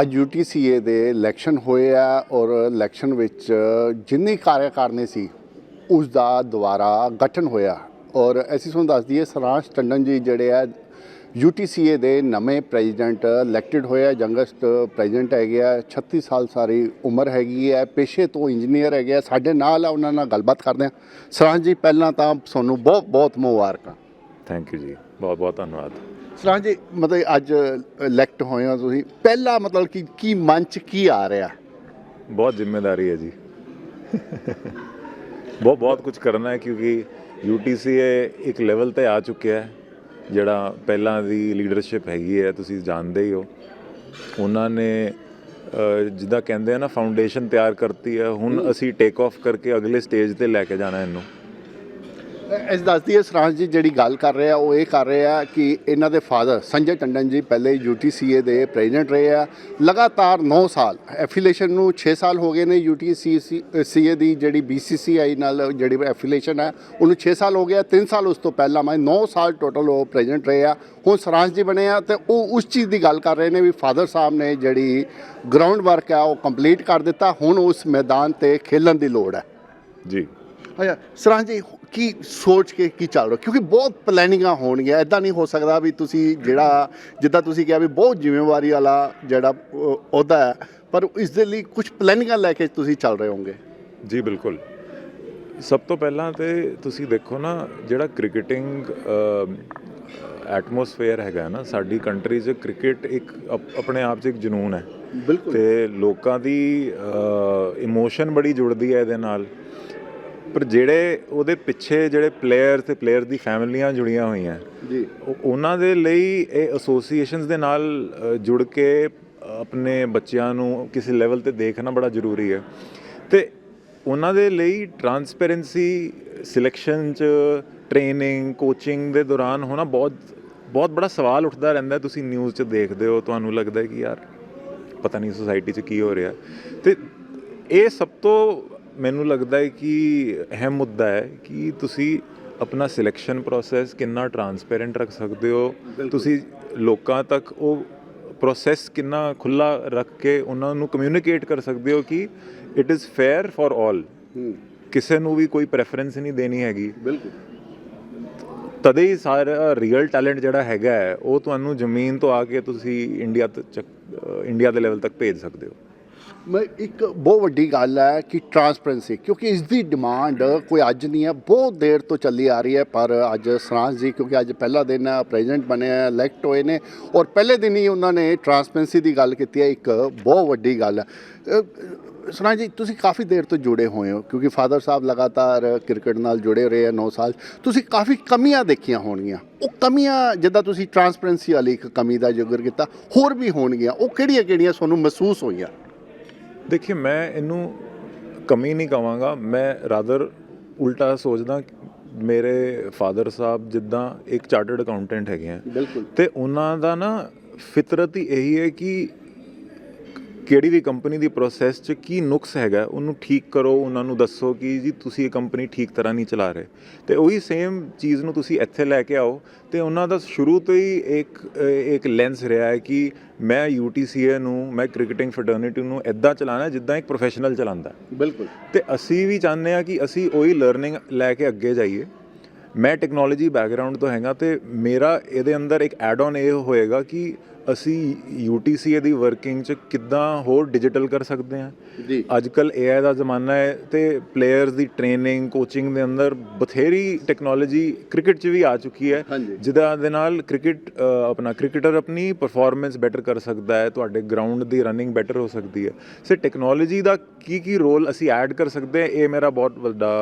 ਅੱਜ ਯੂਟੀਸੀਏ ਦੇ ਇਲੈਕਸ਼ਨ ਹੋਏ ਆ ਔਰ ਇਲੈਕਸ਼ਨ ਵਿੱਚ ਜਿੰਨੀ ਕਾਰਜਕਾਰਨੀ ਸੀ, ਉਸ ਦਾ ਦੁਬਾਰਾ ਗਠਨ ਹੋਇਆ। ਔਰ ਅਸੀਂ ਤੁਹਾਨੂੰ ਦੱਸ ਦਈਏ ਸਰਾਂਸ਼ ਟੰਡਨ ਜੀ ਜਿਹੜੇ ਆ ਯੂਟੀਸੀਏ ਦੇ ਨਵੇਂ ਪ੍ਰੈਜ਼ੀਡੈਂਟ ਇਲੈਕਟਡ ਹੋਏ ਆ ਯੰਗੈਸਟ ਪ੍ਰੈਜ਼ੀਡੈਂਟ ਹੈਗੇ ਆ 36 ਸਾਲ ਸਾਰੀ ਉਮਰ ਹੈਗੀ ਹੈ ਪੇਸ਼ੇ ਤੋਂ ਇੰਜੀਨੀਅਰ ਹੈਗੇ ਆ, ਸਾਡੇ ਨਾਲ ਆ, ਉਹਨਾਂ ਨਾਲ ਗੱਲਬਾਤ ਕਰਦੇ ਆ। ਸਰਾਂਸ਼ ਜੀ, ਪਹਿਲਾਂ ਤਾਂ ਤੁਹਾਨੂੰ ਬਹੁਤ ਬਹੁਤ ਮੁਬਾਰਕਾਂ। ਥੈਂਕ ਯੂ ਜੀ ਬਹੁਤ ਬਹੁਤ ਧੰਨਵਾਦ। ਸਰਾਂ ਜੀ ਮਤਲਬ ਅੱਜ ਇਲੈਕਟ ਹੋਏ ਹੋ ਤੁਸੀਂ ਪਹਿਲਾ ਮਤਲਬ ਕਿ ਕੀ ਮਨ ਚ ਕੀ ਆ ਰਿਹਾ? ਬਹੁਤ ਜ਼ਿੰਮੇਵਾਰੀ ਹੈ ਜੀ। ਬਹੁਤ ਬਹੁਤ ਕੁਝ ਕਰਨਾ ਹੈ ਕਿਉਂਕਿ ਯੂਟੀਸੀਏ ਇੱਕ ਲੈਵਲ ਤੇ ਆ ਚੁੱਕਿਆ ਹੈ ਜਿਹੜਾ ਪਹਿਲਾਂ ਦੀ ਲੀਡਰਸ਼ਿਪ ਹੈਗੀ ਹੈ ਤੁਸੀਂ ਜਾਣਦੇ ਹੀ ਹੋ। ਉਹਨਾਂ ਨੇ ਜਿੱਦਾਂ ਕਹਿੰਦੇ ਆ ਨਾ ਫਾਊਂਡੇਸ਼ਨ ਤਿਆਰ ਕਰਤੀ ਹੈ ਹੁਣ ਅਸੀਂ ਟੇਕ ਆਫ ਕਰਕੇ ਅਗਲੇ ਸਟੇਜ ਤੇ ਲੈ ਕੇ ਜਾਣਾ ਇਹਨੂੰ। ਇਸ ਦੱਸਦੀ ਹੈ ਸਰਾਂ ਜੀ ਜਿਹੜੀ ਗੱਲ ਕਰ ਰਹੇ ਆ ਉਹ ਇਹ ਕਰ ਰਹੇ ਆ ਕਿ ਇਹਨਾਂ ਦੇ ਫਾਦਰ ਸੰਜੇ ਟੰਡਨ ਜੀ ਪਹਿਲੇ ਯੂਟੀਸੀਏ ਦੇ ਪ੍ਰੈਜ਼ੀਡੈਂਟ ਰਹੇ ਆ। ਲਗਾਤਾਰ 9 ਸਾਲ ਐਫੀਲੀਏਸ਼ਨ ਨੂੰ 6 ਸਾਲ ਹੋ ਗਏ ਨੇ ਯੂਟੀਸੀਏ ਦੀ ਜਿਹੜੀ ਬੀਸੀਸੀਆਈ ਨਾਲ ਜਿਹੜੀ ਐਫੀਲੀਏਸ਼ਨ ਹੈ ਉਹਨੂੰ 6 ਸਾਲ ਹੋ ਗਿਆ। 3 ਸਾਲ ਉਸ ਤੋਂ ਪਹਿਲਾਂ ਮੈਂ 9 ਸਾਲ ਟੋਟਲ ਉਹ ਪ੍ਰੈਜ਼ੀਡੈਂਟ ਰਹੇ ਆ। ਹੁਣ ਸਰਾਂਸ਼ ਜੀ ਬਣੇ ਆ ਤੇ ਉਹ ਉਸ ਚੀਜ਼ ਦੀ ਗੱਲ ਕਰ ਰਹੇ ਨੇ ਵੀ ਫਾਦਰ ਸਾਹਿਬ ਨੇ ਜਿਹੜੀ ਗਰਾਊਂਡ ਵਰਕ ਆ ਉਹ ਕੰਪਲੀਟ ਕਰ ਦਿੱਤਾ। ਹੁਣ ਉਸ ਮੈਦਾਨ ਤੇ ਖੇਲਣ ਦੀ ਲੋੜ ਹੈ। ਜੀ। ਅੱਛਾ ਸਰਾਂ ਜੀ ਕੀ ਸੋਚ ਕੇ ਕੀ ਚੱਲ ਰਿਹਾ? ਕਿਉਂਕਿ ਬਹੁਤ ਪਲੈਨਿੰਗਾਂ ਹੋਣਗੀਆਂ। ਐਦਾਂ ਨਹੀਂ ਹੋ ਸਕਦਾ ਵੀ ਤੁਸੀਂ ਜਿਹੜਾ ਜਿੱਦਾਂ ਤੁਸੀਂ ਕਿਹਾ ਵੀ ਬਹੁਤ ਜ਼ਿੰਮੇਵਾਰੀ ਵਾਲਾ ਜਿਹੜਾ ਅਹ, ਅਹੁਦਾ ਹੈ ਪਰ ਇਸ ਦੇ ਲਈ ਕੁਝ ਪਲੈਨਿੰਗਾਂ ਲੈ ਕੇ ਤੁਸੀਂ ਚੱਲ ਰਹੇ ਹੋਵੋਗੇ। ਜੀ ਬਿਲਕੁਲ। ਸਭ ਤੋਂ ਪਹਿਲਾਂ ਤੇ ਤੁਸੀਂ ਦੇਖੋ ਨਾ ਜਿਹੜਾ ਕ੍ਰਿਕਟਿੰਗ ਐਟਮੋਸਫੇਅਰ ਹੈਗਾ ਨਾ ਸਾਡੀ ਕੰਟਰੀ 'ਚ ਕ੍ਰਿਕਟ ਇੱਕ ਆਪਣੇ ਆਪ 'ਚ ਇੱਕ ਜਨੂਨ ਹੈ। ਬਿਲਕੁਲ। ਤੇ ਲੋਕਾਂ ਦੀ ਇਮੋਸ਼ਨ ਬੜੀ ਜੁੜਦੀ ਹੈ ਇਹਦੇ ਨਾਲ। ਪਰ ਜਿਹੜੇ ਉਹਦੇ ਪਿੱਛੇ ਜਿਹੜੇ ਪਲੇਅਰ ਤੇ ਪਲੇਅਰ ਦੀ ਫੈਮਲੀਆਂ ਜੁੜੀਆਂ ਹੋਈਆਂ ਜੀ। ਉਹ- ਉਹਨਾਂ ਦੇ ਲਈ ਇਹ ਐਸੋਸੀਏਸ਼ਨਸ ਦੇ ਨਾਲ ਜੁੜ ਕੇ ਆਪਣੇ ਬੱਚਿਆਂ ਨੂੰ ਕਿਸੇ ਲੈਵਲ ਤੇ ਦੇਖਣਾ ਬੜਾ ਜ਼ਰੂਰੀ ਹੈ। ਤੇ ਉਹਨਾਂ ਦੇ ਲਈ ਟਰਾਂਸਪੇਰੈਂਸੀ ਸਿਲੈਕਸ਼ਨ ਚ ਟ੍ਰੇਨਿੰਗ ਕੋਚਿੰਗ ਦੇ ਦੌਰਾਨ ਹੋਣਾ ਬਹੁਤ ਬਹੁਤ ਬੜਾ ਸਵਾਲ ਉੱਠਦਾ ਰਹਿੰਦਾ। ਤੁਸੀਂ ਨਿਊਜ਼ 'ਚ ਦੇਖਦੇ ਹੋ ਤੁਹਾਨੂੰ ਲੱਗਦਾ ਹੈ ਕਿ ਯਾਰ ਪਤਾ ਨਹੀਂ ਸੋਸਾਇਟੀ 'ਚ ਕੀ ਹੋ ਰਿਹਾ। ਤੇ ਇਹ ਸਭ ਤੋਂ ਮੈਨੂੰ ਲੱਗਦਾ ਹੈ ਕਿ ਅਹਿਮ ਮੁੱਦਾ ਹੈ ਕਿ ਤੁਸੀਂ ਆਪਣਾ ਸਿਲੈਕਸ਼ਨ ਪ੍ਰੋਸੈਸ ਕਿੰਨਾ ਟਰਾਂਸਪੇਰੈਂਟ ਰੱਖ ਸਕਦੇ ਹੋ। ਤੁਸੀਂ ਲੋਕਾਂ ਤੱਕ ਉਹ ਪ੍ਰੋਸੈਸ ਕਿੰਨਾ ਖੁੱਲਾ ਰੱਖ ਕੇ ਉਹਨਾਂ ਨੂੰ ਕਮਿਊਨੀਕੇਟ ਕਰ ਸਕਦੇ ਹੋ ਕਿ it is fair for all ਕਿਸੇ ਨੂੰ ਵੀ ਕੋਈ ਪ੍ਰੈਫਰੈਂਸ ਨਹੀਂ ਦੇਣੀ ਹੈਗੀ। ਬਿਲਕੁਲ। ਤਦੇ ਹੀ ਸਾਰਾ ਰੀਅਲ ਟੈਲੈਂਟ ਜਿਹੜਾ ਹੈਗਾ ਉਹ ਤੁਹਾਨੂੰ ਜ਼ਮੀਨ ਤੋਂ ਆ ਕੇ ਤੁਸੀਂ ਇੰਡੀਆ ਤੱਕ ਇੰਡੀਆ ਦੇ ਲੈਵਲ ਤੱਕ ਭੇਜ ਸਕਦੇ ਹੋ। ਮੈਂ ਇੱਕ ਬਹੁਤ ਵੱਡੀ ਗੱਲ ਹੈ ਕਿ ਟਰਾਂਸਪੇਰੈਂਸੀ ਕਿਉਂਕਿ ਇਸ ਦੀ ਡਿਮਾਂਡ ਕੋਈ ਅੱਜ ਨਹੀਂ ਹੈ ਬਹੁਤ ਦੇਰ ਤੋਂ ਚੱਲੀ ਆ ਰਹੀ ਹੈ ਪਰ ਅੱਜ ਸਰਾਂਸ ਜੀ ਕਿਉਂਕਿ ਅੱਜ ਪਹਿਲਾ ਦਿਨ ਹੈ ਪ੍ਰੈਜ਼ੀਡੈਂਟ ਬਣੇ ਆ ਇਲੈਕਟ ਹੋਏ ਨੇ ਔਰ ਪਹਿਲੇ ਦਿਨ ਹੀ ਉਹਨਾਂ ਨੇ ਟਰਾਂਸਪੇਰੈਂਸੀ ਦੀ ਗੱਲ ਕੀਤੀ ਹੈ ਇੱਕ ਬਹੁਤ ਵੱਡੀ ਗੱਲ ਹੈ। ਅ, ਜੀ ਤੁਸੀਂ ਕਾਫੀ ਦੇਰ ਤੋਂ ਜੁੜੇ ਹੋਏ ਹੋ ਕਿਉਂਕਿ ਫਾਦਰ ਸਾਹਿਬ ਲਗਾਤਾਰ ਕ੍ਰਿਕਟ ਨਾਲ ਜੁੜੇ ਰਹੇ ਆ 9 ਸਾਲ ਤੁਸੀਂ ਕਾਫੀ ਕਮੀਆਂ ਦੇਖੀਆਂ ਹੋਣਗੀਆਂ। ਉਹ ਕਮੀਆਂ ਜਿੱਦਾਂ ਤੁਸੀਂ ਟਰਾਂਸਪੇਰੈਂਸੀ ਵਾਲੀ ਇੱਕ ਕਮੀ ਦਾ ਜ਼ਿਕਰ ਕੀਤਾ ਹੋਰ ਵੀ ਹੋਣਗੀਆਂ ਉਹ ਕਿਹੜੀਆਂ ਕਿਹੜੀਆਂ ਤੁਹਾਨੂੰ ਮਹਿਸੂਸ ਹੋਈਆਂ? ਦੇਖਿਏ ਮੈਂ ਇਹਨੂੰ ਕਮੀ ਨਹੀਂ ਕਵਾਂਗਾ। ਮੈਂ ਰਾਦਰ ਉਲਟਾ ਸੋਚਦਾ ਮੇਰੇ ਫਾਦਰ ਸਾਹਿਬ ਜਿੱਦਾਂ ਇੱਕ ਚਾਰਟਰਡ ਅਕਾਊਂਟੈਂਟ ਹੈਗੇ ਆ। ਤੇ ਉਹਨਾਂ ਦਾ ਨਾ ਫਿਤਰਤ ਹੀ ਇਹੀ ਹੈ ਕਿ ਕਿਹੜੀ ਵੀ ਕੰਪਨੀ ਦੀ ਪ੍ਰੋਸੈਸ 'ਚ ਕੀ ਨੁਕਸ ਹੈਗਾ ਉਹਨੂੰ ਠੀਕ ਕਰੋ ਉਹਨਾਂ ਨੂੰ ਦੱਸੋ ਕਿ ਜੀ ਤੁਸੀਂ ਇਹ ਕੰਪਨੀ ਠੀਕ ਤਰ੍ਹਾਂ ਨਹੀਂ ਚਲਾ ਰਹੇ। ਤੇ ਉਹੀ ਸੇਮ ਚੀਜ਼ ਨੂੰ ਤੁਸੀਂ ਇੱਥੇ ਲੈ ਕੇ ਆਓ ਤੇ ਉਹਨਾਂ ਦਾ ਸ਼ੁਰੂ ਤੋਂ ਹੀ ਇੱਕ ਇੱਕ ਲੈਂਸ ਰਿਹਾ ਹੈ ਕਿ ਮੈਂ UTCA ਨੂੰ ਮੈਂ ਕ੍ਰਿਕਟਿੰਗ ਫੈਟਰਨਿਟੀ ਨੂੰ ਇਦਾਂ ਚਲਾਣਾ ਜਿੱਦਾਂ ਇੱਕ ਪ੍ਰੋਫੈਸ਼ਨਲ ਚਲਾਉਂਦਾ। ਬਿਲਕੁਲ। ਤੇ ਅਸੀਂ ਵੀ ਚਾਹੁੰਦੇ ਆ ਕਿ ਅਸੀਂ ਉਹੀ ਲਰਨਿੰਗ ਲੈ ਕੇ ਅੱਗੇ ਜਾਈਏ। ਮੈਂ ਟੈਕਨੋਲੋਜੀ ਬੈਕਗ੍ਰਾਉਂਡ ਤੋਂ ਹੈਗਾ ਤੇ ਮੇਰਾ ਇਹਦੇ ਅੰਦਰ ਇੱਕ ਐਡ ਆਨ ਇਹ ਹੋਏਗਾ ਕਿ ਅਸੀਂ UTCA ਦੀ ਵਰਕਿੰਗ ਚ ਕਿੱਦਾਂ ਹੋਰ ਡਿਜੀਟਲ ਕਰ ਸਕਦੇ ਹਾਂ? ਜੀ। ਅੱਜ ਕੱਲ AI ਦਾ ਜ਼ਮਾਨਾ ਹੈ ਤੇ ਪਲੇਅਰਸ ਦੀ ਟ੍ਰੇਨਿੰਗ ਕੋਚਿੰਗ ਦੇ ਅੰਦਰ ਬਥੇਰੀ ਟੈਕਨੋਲੋਜੀ ਕ੍ਰਿਕਟ 'ਚ ਵੀ ਆ ਚੁੱਕੀ ਹੈ। ਜਿਹਦਾ ਦੇ ਨਾਲ ਕ੍ਰਿਕਟ ਆਪਣਾ ਕ੍ਰਿਕਟਰ ਆਪਣੀ ਪਰਫਾਰਮੈਂਸ ਬੈਟਰ ਕਰ ਸਕਦਾ ਹੈ ਤੁਹਾਡੇ ਗਰਾਊਂਡ ਦੀ ਰਨਿੰਗ ਬੈਟਰ ਹੋ ਸਕਦੀ ਹੈ। ਸੇ ਟੈਕਨੋਲੋਜੀ ਦਾ ਕੀ ਕੀ ਰੋਲ ਅਸੀਂ ਐਡ ਕਰ ਸਕਦੇ ਹਾਂ ਇਹ ਮੇਰਾ ਬਹੁਤ ਵੱਡਾ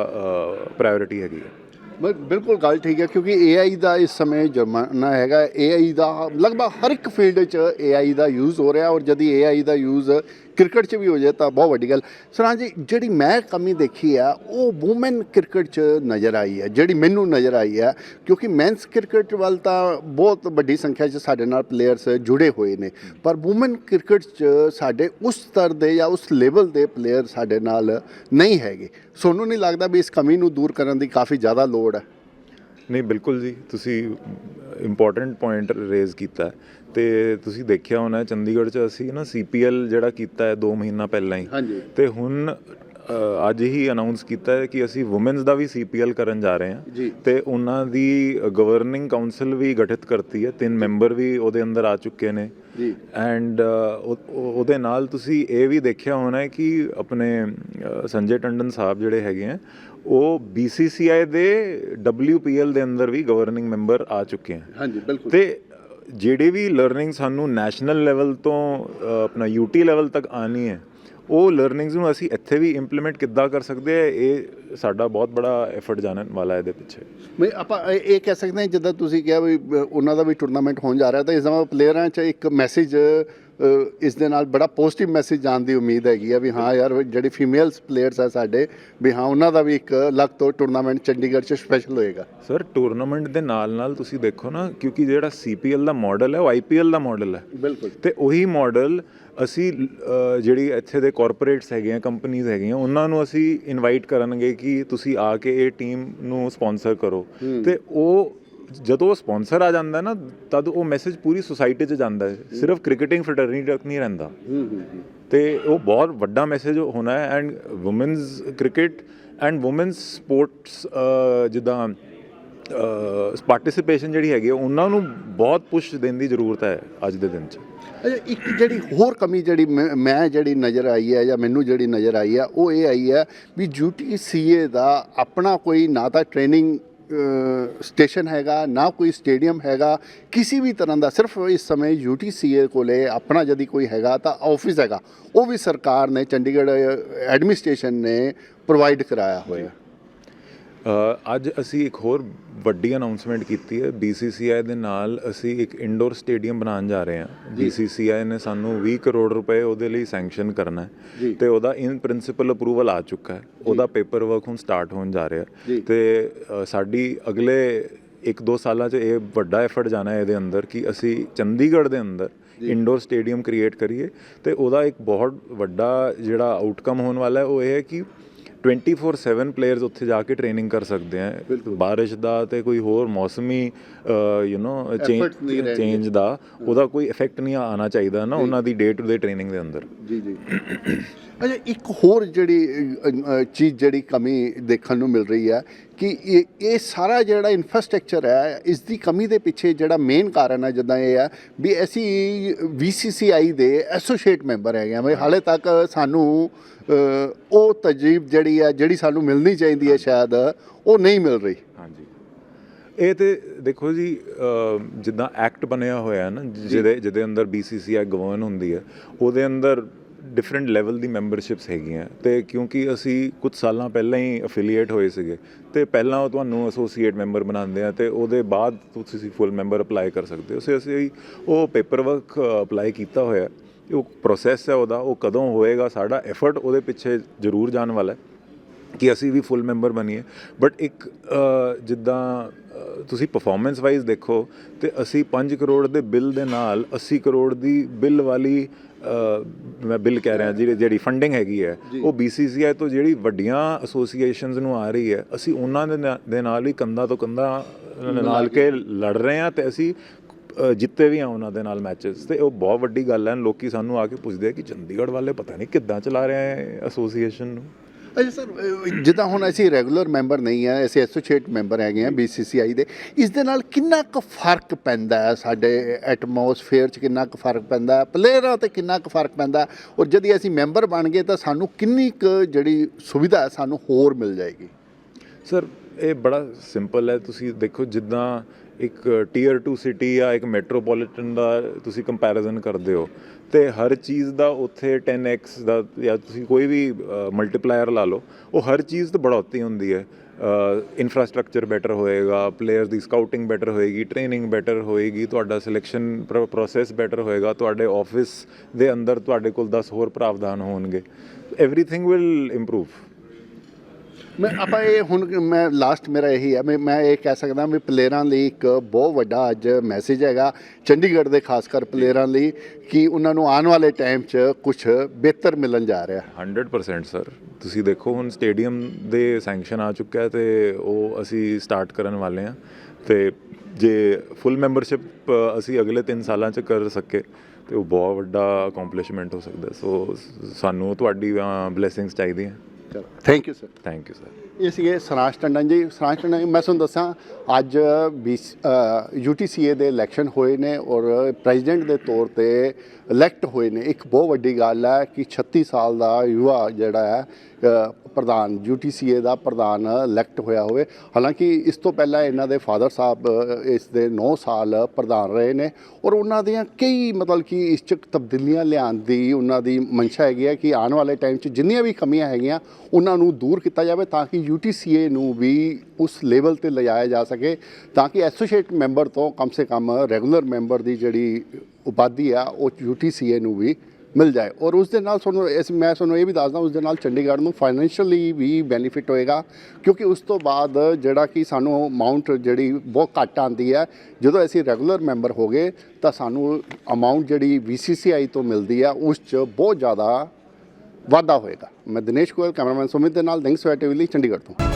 ਪ੍ਰਾਇੋਰਟੀ ਹੈਗੀ ਹੈ। ਬਿਲਕੁਲ ਗੱਲ ਠੀਕ ਹੈ, ਕਿਉਂਕਿ AI ਦਾ ਇਸ ਸਮੇਂ ਜ਼ਮਾਨਾ ਹੈਗਾ AI ਦਾ ਲਗਭਗ ਹਰ ਇੱਕ ਫੀਲਡ 'ਚ AI ਦਾ ਯੂਜ਼ ਹੋ ਰਿਹਾ ਔਰ ਜਦੀ AI ਦਾ ਯੂਜ਼ ਕ੍ਰਿਕਟ 'ਚ ਵੀ ਹੋ ਜਾਏ ਤਾਂ ਬਹੁਤ ਵੱਡੀ ਗੱਲ। ਸਰਾਂ ਜੀ, ਜਿਹੜੀ ਮੈਂ ਕਮੀ ਦੇਖੀ ਆ, ਉਹ ਵੂਮਨ ਕ੍ਰਿਕਟ 'ਚ ਨਜ਼ਰ ਆਈ ਹੈ, ਜਿਹੜੀ ਮੈਨੂੰ ਨਜ਼ਰ ਆਈ ਹੈ, ਕਿਉਂਕਿ ਮੈਨਸ ਕ੍ਰਿਕਟ ਵੱਲ ਤਾਂ ਬਹੁਤ ਵੱਡੀ ਸੰਖਿਆ 'ਚ ਸਾਡੇ ਨਾਲ ਪਲੇਅਰਸ ਜੁੜੇ ਹੋਏ ਨੇ। ਪਰ ਵੂਮਨ ਕ੍ਰਿਕਟ 'ਚ ਸਾਡੇ ਉਸ ਸਤਰ ਦੇ ਜਾਂ ਉਸ ਲੈਵਲ ਦੇ ਪਲੇਅਰ ਸਾਡੇ ਨਾਲ ਨਹੀਂ ਹੈਗੇ। ਸੋਨੂੰ ਨਹੀਂ ਲੱਗਦਾ ਵੀ ਇਸ ਕਮੀ ਨੂੰ ਦੂਰ ਕਰਨ ਦੀ ਕਾਫੀ ਜ਼ਿਆਦਾ ਲੋੜ ਹੈ। ਨਹੀਂ ਬਿਲਕੁਲ ਜੀ। ਤੁਸੀਂ ਇੰਪੋਰਟੈਂਟ ਪੁਆਇੰਟ ਰੇਜ਼ ਕੀਤਾ। ਤੇ ਤੁਸੀਂ ਦੇਖਿਆ ਹੋਣਾ ਚੰਡੀਗੜ੍ਹ 'ਚ ਅਸੀਂ ਨਾ ਸੀਪੀਐਲ ਜਿਹੜਾ ਕੀਤਾ ਹੈ 2 ਮਹੀਨਾ ਪਹਿਲਾਂ ਹੀ। ਤੇ ਹੁਣ ਅੱਜ ਹੀ ਅਨਾਉਂਸ ਕੀਤਾ ਹੈ ਕਿ ਅਸੀਂ ਔਮਨਸ ਦਾ ਵੀ ਸੀਪੀਐਲ ਕਰਨ ਜਾ ਰਹੇ ਹਾਂ। ਤੇ ਉਹਨਾਂ ਦੀ ਗਵਰਨਿੰਗ ਕਾਉਂਸਲ ਵੀ ਗਠਿਤ ਕਰਤੀ ਹੈ। ਤਿੰਨ ਮੈਂਬਰ ਵੀ ਉਹਦੇ ਅੰਦਰ ਆ ਚੁੱਕੇ ਨੇ। ਜੀ। ਐਂਡ ਉਹਦੇ ਨਾਲ ਤੁਸੀਂ ਇਹ ਵੀ ਦੇਖਿਆ ਹੋਣਾ ਹੈ ਕਿ ਆਪਣੇ ਸੰਜੇ ਟੰਡਨ ਸਾਹਿਬ ਜਿਹੜੇ ਹੈਗੇ ਆ ਉਹ BCCI ਦੇ WPL ਦੇ ਅੰਦਰ ਵੀ ਗਵਰਨਿੰਗ ਮੈਂਬਰ ਆ ਚੁੱਕੇ ਹਨ ਹਾਂਜੀ ਬਿਲਕੁਲ। ਤੇ ਜਿਹੜੇ ਵੀ ਲਰਨਿੰਗ ਸਾਨੂੰ ਨੈਸ਼ਨਲ ਲੈਵਲ ਤੋਂ ਆਪਣਾ ਯੂਟੀ ਲੈਵਲ ਤੱਕ ਆਣੀ ਹੈ ਉਹ ਲਰਨਿੰਗਸ ਨੂੰ ਅਸੀਂ ਇੱਥੇ ਵੀ ਇੰਪਲੀਮੈਂਟ ਕਿੱਦਾਂ ਕਰ ਸਕਦੇ ਆ ਇਹ ਸਾਡਾ ਬਹੁਤ ਬੜਾ ਐਫਰਟ ਜਾਣਨ ਵਾਲਾ ਹੈ ਇਹਦੇ ਪਿੱਛੇ। ਮੈਂ ਆਪਾਂ ਇਹ ਕਹਿ ਸਕਦੇ ਹਾਂ ਜਿੱਦਾਂ ਤੁਸੀਂ ਕਿਹਾ ਵੀ ਉਹਨਾਂ ਦਾ ਵੀ ਟੂਰਨਾਮੈਂਟ ਹੋਣ ਜਾ ਰਿਹਾ ਤਾਂ ਇਸ ਦਾ ਪਲੇਅਰਾਂ 'ਚ ਇੱਕ ਮੈਸੇਜ ਇਸ ਦੇ ਨਾਲ ਬੜਾ ਪੋਜ਼ਿਟਿਵ ਮੈਸੇਜ ਜਾਣ ਦੀ ਉਮੀਦ ਹੈਗੀ ਆ ਵੀ ਹਾਂ ਯਾਰ ਜਿਹੜੇ ਫੀਮੇਲਸ ਪਲੇਅਰਸ ਆ ਸਾਡੇ ਵੀ ਹਾਂ ਉਹਨਾਂ ਦਾ ਵੀ ਇੱਕ ਅਲੱਗ ਤੋਂ ਟੂਰਨਾਮੈਂਟ ਚੰਡੀਗੜ੍ਹ 'ਚ ਸਪੈਸ਼ਲ ਹੋਏਗਾ। ਸਰ ਟੂਰਨਾਮੈਂਟ ਦੇ ਨਾਲ ਨਾਲ ਤੁਸੀਂ ਦੇਖੋ ਨਾ ਕਿਉਂਕਿ ਜਿਹੜਾ CPL ਦਾ ਮਾਡਲ ਹੈ ਉਹ IPL ਦਾ ਮਾਡਲ ਹੈ। ਬਿਲਕੁਲ। ਤੇ ਉਹੀ ਮਾਡਲ ਅਸੀਂ ਜਿਹੜੀ ਇੱਥੇ ਦੇ ਕਾਰਪੋਰੇਟਸ ਹੈਗੇ ਆ ਕੰਪਨੀਆਂ ਹੈਗੀਆਂ ਉਹਨਾਂ ਨੂੰ ਅਸੀਂ ਇਨਵਾਈਟ ਕਰਨਗੇ ਕਿ ਤੁਸੀਂ ਆ ਕੇ ਇਹ ਟੀਮ ਨੂੰ ਸਪਾਂਸਰ ਕਰੋ। ਤੇ ਉਹ ਜਦੋਂ ਉਹ ਸਪਾਂਸਰ ਆ ਜਾਂਦਾ ਨਾ ਤਦ ਉਹ ਮੈਸੇਜ ਪੂਰੀ ਸੁਸਾਇਟੀ 'ਚ ਜਾਂਦਾ ਹੈ। ਸਿਰਫ ਕ੍ਰਿਕਟਿੰਗ ਫਰਟਰਨਿਟੀ ਤੱਕ ਨਹੀਂ ਰਹਿੰਦਾ। ਤੇ ਉਹ ਬਹੁਤ ਵੱਡਾ ਮੈਸੇਜ ਹੋਣਾ ਹੈ and women's cricket and women's sports ਜਿੱਦਾਂ ਪਾਰਟਿਸਿਪੇਸ਼ਨ ਜਿਹੜੀ ਹੈਗੀ ਉਹਨਾਂ ਨੂੰ ਬਹੁਤ ਪੁਸ਼ ਦੇਣ ਦੀ ਜ਼ਰੂਰਤ ਹੈ ਅੱਜ ਦੇ ਦਿਨ 'ਚ। ਇੱਕ ਜਿਹੜੀ ਹੋਰ ਕਮੀ ਜਿਹੜੀ ਮੈਂ- ਮੈਂ ਜਿਹੜੀ ਨਜ਼ਰ ਆਈ ਹੈ ਜਾਂ ਮੈਨੂੰ ਜਿਹੜੀ ਨਜ਼ਰ ਆਈ ਹੈ ਉਹ ਇਹ ਆਈ ਹੈ ਵੀ ਯੂਟੀਸੀਏ ਦਾ ਆਪਣਾ ਕੋਈ ਨਾ ਤਾਂ ਟ੍ਰੇਨਿੰਗ ਸਟੇਸ਼ਨ ਹੈਗਾ, ਨਾ ਕੋਈ ਸਟੇਡੀਅਮ ਹੈਗਾ, ਕਿਸੇ ਵੀ ਤਰ੍ਹਾਂ ਦਾ, ਸਿਰਫ ਇਸ ਸਮੇਂ ਯੂਟੀਸੀਏ ਕੋਲੇ ਆਪਣਾ ਜਦੀ ਕੋਈ ਹੈਗਾ ਤਾਂ ਆਫਿਸ ਹੈਗਾ। ਉਹ ਵੀ ਸਰਕਾਰ ਨੇ ਚੰਡੀਗੜ੍ਹ ਐਡਮਿਨਿਸਟ੍ਰੇਸ਼ਨ ਨੇ ਪ੍ਰੋਵਾਈਡ ਕਰਾਇਆ ਹੋਇਆ। ਅੱਜ ਅਸੀਂ ਇੱਕ ਹੋਰ ਵੱਡੀ ਅਨਾਉਂਸਮੈਂਟ ਕੀਤੀ ਹੈ। BCCI ਦੇ ਨਾਲ ਅਸੀਂ ਇੱਕ ਇੰਡੋਰ ਸਟੇਡੀਅਮ ਬਣਾਉਣ ਜਾ ਰਹੇ ਹਾਂ। BCCI ਨੇ ਸਾਨੂੰ 20 ਕਰੋੜ ਰੁਪਏ ਉਹਦੇ ਲਈ ਸੈਂਕਸ਼ਨ ਕਰਨਾ ਹੈ। ਤੇ ਉਹਦਾ ਇਨ ਪ੍ਰਿੰਸੀਪਲ ਅਪਰੂਵਲ ਆ ਚੁੱਕਾ ਹੈ। ਉਹਦਾ ਪੇਪਰ ਵਰਕ ਹੁਣ ਸਟਾਰਟ ਹੋਣ ਜਾ ਰਿਹਾ ਤੇ ਸਾਡੀ ਅਗਲੇ 1-2 ਸਾਲਾਂ 'ਚ ਇਹ ਵੱਡਾ ਐਫਰਟ ਜਾਣਾ ਹੈ ਇਹਦੇ ਅੰਦਰ ਕਿ ਅਸੀਂ ਚੰਡੀਗੜ੍ਹ ਦੇ ਅੰਦਰ ਇੰਡੋਰ ਸਟੇਡੀਅਮ ਕ੍ਰੀਏਟ ਕਰੀਏ। ਤੇ ਉਹਦਾ ਇੱਕ ਬਹੁਤ ਵੱਡਾ ਜਿਹੜਾ ਆਊਟਕਮ ਹੋਣ ਵਾਲਾ ਹੈ ਉਹ ਇਹ ਹੈ ਕਿ 24/7 ਪਲੇਅਰਸ ਉੱਥੇ ਜਾ ਕੇ ਟ੍ਰੇਨਿੰਗ ਕਰ ਸਕਦੇ ਆ। ਬਾਰਿਸ਼ ਦਾ ਤੇ ਕੋਈ ਹੋਰ ਮੌਸਮੀ ਯੂ نو ਰਹਿਣਗੇ। ਚੇਂਜ ਦਾ ਉਹਦਾ ਕੋਈ ਇਫੈਕਟ ਨਹੀਂ ਆਣਾ ਚਾਹੀਦਾ ਨਾ ਉਹਨਾਂ ਦੀ ਡੇ ਟੂ ਡੇ ਟ੍ਰੇਨਿੰਗ ਦੇ ਅੰਦਰ। ਜੀ ਜੀ। ਅੱਛਾ ਇੱਕ ਹੋਰ ਜਿਹੜੀ ਚੀਜ਼ ਜਿਹੜੀ ਕਮੀ ਦੇਖਣ ਨੂੰ ਮਿਲ ਰਹੀ ਹੈ ਕਿ ਇਹ ਇਹ ਸਾਰਾ ਜਿਹੜਾ ਇਨਫਰਾਸਟ੍ਰਕਚਰ ਹੈ, ਇਸ ਦੀ ਕਮੀ ਦੇ ਪਿੱਛੇ ਜਿਹੜਾ ਮੇਨ ਕਾਰਨ ਹੈ, ਜਿੱਦਾਂ ਇਹ ਹੈ ਵੀ ਅਸੀਂ VCCI ਦੇ ਐਸੋਸੀਏਟ ਮੈਂਬਰ ਹੈਗੇ ਆ ਵੀ ਹਾਲੇ ਤੱਕ ਸਾਨੂੰ ਉਹ ਤਜੀਬ ਜਿਹੜੀ ਹੈ, ਜਿਹੜੀ ਸਾਨੂੰ ਮਿਲਣੀ ਚਾਹੀਦੀ ਹੈ ਸ਼ਾਇਦ, ਉਹ ਨਹੀਂ ਮਿਲ ਰਹੀ। ਹਾਂਜੀ। ਇਹ ਤੇ ਦੇਖੋ ਜੀ ਜਿੱਦਾਂ ਐਕਟ ਬਣਿਆ ਹੋਇਆ ਹੈ ਨਾ, ਜਿਹਦੇ ਜਿਹਦੇ ਅੰਦਰ BCCI ਗਵਰਨ ਹੁੰਦੀ ਹੈ, ਉਹਦੇ ਅੰਦਰ ਡਿਫਰੈਂਟ ਲੈਵਲ ਦੀ ਮੈਂਬਰਸ਼ਿਪਸ ਹੈਗੀਆਂ। ਤੇ ਕਿਉਂਕਿ ਅਸੀਂ ਕੁਝ ਸਾਲਾਂ ਪਹਿਲਾਂ ਹੀ ਅਫੀਲੀਏਟ ਹੋਏ ਸੀਗੇ। ਤੇ ਪਹਿਲਾਂ ਉਹ ਤੁਹਾਨੂੰ ਐਸੋਸੀਏਟ ਮੈਂਬਰ ਬਣਾਉਂਦੇ ਆ ਤੇ ਉਹਦੇ ਬਾਅਦ ਤੁਸੀਂ ਫੁੱਲ ਮੈਂਬਰ ਅਪਲਾਈ ਕਰ ਸਕਦੇ ਹੋ। ਸੋ ਅਸੀਂ ਉਹ ਪੇਪਰ ਵਰਕ ਅਪਲਾਈ ਕੀਤਾ ਹੋਇਆ। ਉਹ ਪ੍ਰੋਸੈਸ ਹੈ ਉਹਦਾ। ਉਹ ਕਦੋਂ ਹੋਏਗਾ, ਸਾਡਾ ਐਫਰਟ ਉਹਦੇ ਪਿੱਛੇ ਜ਼ਰੂਰ ਜਾਣ ਵਾਲਾ ਹੈ। ਕਿ ਅਸੀਂ ਵੀ ਫੁੱਲ ਮੈਂਬਰ ਬਣੀਏ। ਬਟ ਇੱਕ ਜਿੱਦਾਂ ਤੁਸੀਂ ਪਰਫਾਰਮੈਂਸ ਵਾਈਜ਼ ਦੇਖੋ ਤੇ ਅਸੀਂ 5 ਕਰੋੜ ਦੇ ਬਿੱਲ ਦੇ ਨਾਲ 80 ਕਰੋੜ ਦੀ ਬਿੱਲ ਵਾਲੀ ਮੈਂ ਬਿੱਲ ਕਹਿ ਰਿਹਾ ਜਿਹੜੀ ਜਿਹੜੀ ਫੰਡਿੰਗ ਹੈਗੀ ਹੈ ਉਹ BCCI ਤੋਂ ਜਿਹੜੀ ਵੱਡੀਆਂ ਐਸੋਸੀਏਸ਼ਨਸ ਨੂੰ ਆ ਰਹੀ ਹੈ ਅਸੀਂ ਉਹਨਾਂ ਦੇ ਦੇ ਨਾਲ ਹੀ ਕੰਧਾ ਤੋਂ ਕੰਧਾ ਨਾਲ ਕੇ ਲੜ ਰਹੇ ਹਾਂ ਤੇ ਅਸੀਂ ਜਿੱਤੇ ਵੀ ਆ ਉਹਨਾਂ ਦੇ ਨਾਲ ਮੈਚਸ ਤੇ ਉਹ ਬਹੁਤ ਵੱਡੀ ਗੱਲ ਹੈ ਲੋਕੀ ਸਾਨੂੰ ਆ ਕੇ ਪੁੱਛਦੇ ਆ ਕਿ ਚੰਡੀਗੜ੍ਹ ਵਾਲੇ ਪਤਾ ਨਹੀਂ ਕਿੱਦਾਂ ਚਲਾ ਰਹੇ ਆ ਐਸੋਸੀਏਸ਼ਨ ਨੂੰ। ਅੱਛਾ ਸਰ ਜਿੱਦਾਂ ਹੁਣ ਅਸੀਂ ਰੈਗੂਲਰ ਮੈਂਬਰ ਨਹੀਂ ਆ, ਅਸੀਂ ਐਸੋਸੀਏਟ ਮੈਂਬਰ ਹੈਗੇ ਆ BCCI ਦੇ, ਇਸ ਦੇ ਨਾਲ ਕਿੰਨਾ ਕੁ ਫ਼ਰਕ ਪੈਂਦਾ ਹੈ ਸਾਡੇ ਐਟਮੋਸਫੇਅਰ 'ਚ ਕਿੰਨਾ ਕੁ ਫ਼ਰਕ ਪੈਂਦਾ ਹੈ ਪਲੇਅਰਾਂ ਤੇ ਕਿੰਨਾ ਕੁ ਫ਼ਰਕ ਪੈਂਦਾ ਔਰ ਜਦ ਅਸੀਂ ਮੈਂਬਰ ਬਣ ਗਏ ਤਾਂ ਸਾਨੂੰ ਕਿੰਨੀ ਕੁ ਜਿਹੜੀ ਸੁਵਿਧਾ ਸਾਨੂੰ ਹੋਰ ਮਿਲ ਜਾਏਗੀ? ਸਰ, ਇਹ ਬੜਾ ਸਿੰਪਲ ਹੈ, ਤੁਸੀਂ ਦੇਖੋ ਜਿੱਦਾਂ ਇੱਕ ਟੀਅਰ 2 ਸਿਟੀ ਜਾਂ ਇੱਕ ਮੈਟਰੋਪੋਲੀਟਨ ਦਾ ਤੁਸੀਂ ਕੰਪੈਰੀਜ਼ਨ ਕਰਦੇ ਹੋ, ਤੇ ਹਰ ਚੀਜ਼ ਦਾ ਉੱਥੇ 10x ਦਾ ਜਾਂ ਤੁਸੀਂ ਕੋਈ ਵੀ ਮਲਟੀਪਲਾਇਰ ਲਾ ਲਓ, ਉਹ ਹਰ ਚੀਜ਼ ਤੋਂ ਬੜੌਤੀ ਹੁੰਦੀ ਹੈ। ਇਨਫਰਾਸਟ੍ਰਕਚਰ ਬੈਟਰ ਹੋਏਗਾ ਪਲੇਅਰ ਦੀ ਸਕਾਊਟਿੰਗ ਬੈਟਰ ਹੋਏਗੀ ਟ੍ਰੇਨਿੰਗ ਬੈਟਰ ਹੋਏਗੀ, ਤੁਹਾਡਾ ਸਿਲੈਕਸ਼ਨ ਪ੍ਰੋਸੈਸ ਬੈਟਰ ਹੋਏਗਾ, ਤੁਹਾਡੇ ਆਫਿਸ ਦੇ ਅੰਦਰ ਤੁਹਾਡੇ ਕੋਲ 10 ਹੋਰ ਪ੍ਰਾਵਧਾਨ ਹੋਣਗੇ। ਐਵਰੀਥਿੰਗ ਵਿਲ ਇੰਪਰੂਵ ਮੈਂ ਆਪਾਂ ਇਹ ਹੁਣ ਮੈਂ ਲਾਸਟ ਮੇਰਾ ਇਹੀ ਹੈ, ਮੈਂ ਮੈਂ ਇਹ ਕਹਿ ਸਕਦਾ ਵੀ ਪਲੇਅਰਾਂ ਲਈ ਇੱਕ ਬਹੁਤ ਵੱਡਾ ਅੱਜ ਮੈਸੇਜ ਹੈਗਾ ਚੰਡੀਗੜ੍ਹ ਦੇ ਖਾਸ ਕਰ ਪਲੇਅਰਾਂ ਲਈ ਕਿ ਉਹਨਾਂ ਨੂੰ ਆਉਣ ਵਾਲੇ ਟਾਈਮ 'ਚ ਕੁਝ ਬਿਹਤਰ ਮਿਲਣ ਜਾ ਰਿਹਾ। 100% ਸਰ ਤੁਸੀਂ ਦੇਖੋ ਹੁਣ ਸਟੇਡੀਅਮ ਦੇ ਸੈਂਕਸ਼ਨ ਆ ਚੁੱਕਾ ਹੈ ਤੇ ਉਹ ਅਸੀਂ ਸਟਾਰਟ ਕਰਨ ਵਾਲੇ ਹਾਂ ਤੇ ਜੇ ਫੁੱਲ ਮੈਂਬਰਸ਼ਿਪ ਅਸੀਂ ਅਗਲੇ 3 ਸਾਲਾਂ ਚ ਕਰ ਸਕੇ ਤੇ ਉਹ ਬਹੁਤ ਵੱਡਾ ਅਕੰਪਲਿਸ਼ਮੈਂਟ ਹੋ ਸਕਦਾ। ਸੋ ਸਾਨੂੰ ਤੁਹਾਡੀ ਬਲੇਸਿੰਗਸ ਚਾਹੀਦੀਆਂ। ਚਲੋ thank you sir thank you sir ਇਹ ਸੀਗੇ ਸਰਾਜ ਟੰਡਨ ਜੀ। ਸਰਾਜ ਟੰਡਨ ਜੀ, ਮੈਂ ਤੁਹਾਨੂੰ ਦੱਸਾਂ ਅੱਜ ਯੂਟੀਸੀਏ ਦੇ ਇਲੈਕਸ਼ਨ ਹੋਏ ਨੇ ਔਰ ਪ੍ਰੈਜ਼ੀਡੈਂਟ ਦੇ ਤੌਰ ਤੇ ਇਲੈਕਟ ਹੋਏ ਨੇ। ਇੱਕ ਬਹੁਤ ਵੱਡੀ ਗੱਲ ਹੈ ਕਿ 36 ਸਾਲ ਦਾ ਯੁਵਾ ਜਿਹੜਾ ਹੈ ਅ, ਪ੍ਰਧਾਨ ਯੂਟੀਸੀਏ ਦਾ ਪ੍ਰਧਾਨ ਇਲੈਕਟ ਹੋਇਆ ਹੋਵੇ। ਹਾਲਾਂਕਿ ਇਸ ਤੋਂ ਪਹਿਲਾਂ ਇਹਨਾਂ ਦੇ ਫਾਦਰ ਸਾਹਿਬ ਇਸ ਦੇ 9 ਸਾਲ ਪ੍ਰਧਾਨ ਰਹੇ ਨੇ ਔਰ ਉਹਨਾਂ ਦੀਆਂ ਕਈ ਮਤਲਬ ਕਿ ਇਸ 'ਚ ਤਬਦੀਲੀਆਂ ਲਿਆਉਣ ਦੀ ਉਹਨਾਂ ਦੀ ਮਨਸ਼ਾ ਹੈਗੀ ਹੈ ਕਿ ਆਉਣ ਵਾਲੇ ਟਾਈਮ 'ਚ ਜਿੰਨੀਆਂ ਵੀ ਕਮੀਆਂ ਹੈਗੀਆਂ ਉਹਨਾਂ ਨੂੰ ਦੂਰ ਕੀਤਾ ਜਾਵੇ ਤਾਂ ਕਿ ਯੂਟੀਸੀਏ ਨੂੰ ਵੀ ਉਸ ਲੈਵਲ ਤੇ ਲਿਜਾਇਆ ਜਾ ਸਕੇ ਤਾਂ ਕਿ ਐਸੋਸੀਏਟ ਮੈਂਬਰ ਤੋਂ ਕਮ ਸੇ ਕਮ ਰੈਗੂਲਰ ਮੈਂਬਰ ਦੀ ਜਿਹੜੀ ਉਪਾਧੀ ਆ, ਉਹ ਯੂਟੀਸੀਏ ਨੂੰ ਵੀ ਮਿਲ ਜਾਏ। ਔਰ ਉਸ ਦੇ ਨਾਲ ਤੁਹਾਨੂੰ ਇਸ, ਮੈਂ ਤੁਹਾਨੂੰ ਇਹ ਵੀ ਦੱਸਦਾ, ਉਸ ਦੇ ਨਾਲ ਚੰਡੀਗੜ੍ਹ ਨੂੰ ਫਾਈਨੈਂਸ਼ੀਅਲੀ ਵੀ ਬੈਨੀਫਿਟ ਹੋਏਗਾ। ਕਿਉਂਕਿ ਉਸ ਤੋਂ ਬਾਅਦ ਜਿਹੜਾ ਕਿ ਸਾਨੂੰ ਅਮਾਉਂਟ ਜਿਹੜੀ ਬਹੁਤ ਘੱਟ ਆਂਦੀ ਹੈ, ਜਦੋਂ ਅਸੀਂ ਰੈਗੂਲਰ ਮੈਂਬਰ ਹੋ ਗਏ, ਤਾਂ ਸਾਨੂੰ ਅਮਾਉਂਟ ਜਿਹੜੀ VCCI ਤੋਂ ਮਿਲਦੀ ਆ ਉਸ 'ਚ ਬਹੁਤ ਜ਼ਿਆਦਾ ਵਾਧਾ ਹੋਏਗਾ। ਮੈਂ ਦਿਨੇਸ਼ ਗੋਇਲ, ਕੈਮਰਾਮੈਨ ਸੁਮਿਤ ਦੇ ਨਾਲ ਦਿੰਗ ਸਵੈਟੇਵਲੀ ਚੰਡੀਗੜ੍ਹ ਤੋਂ।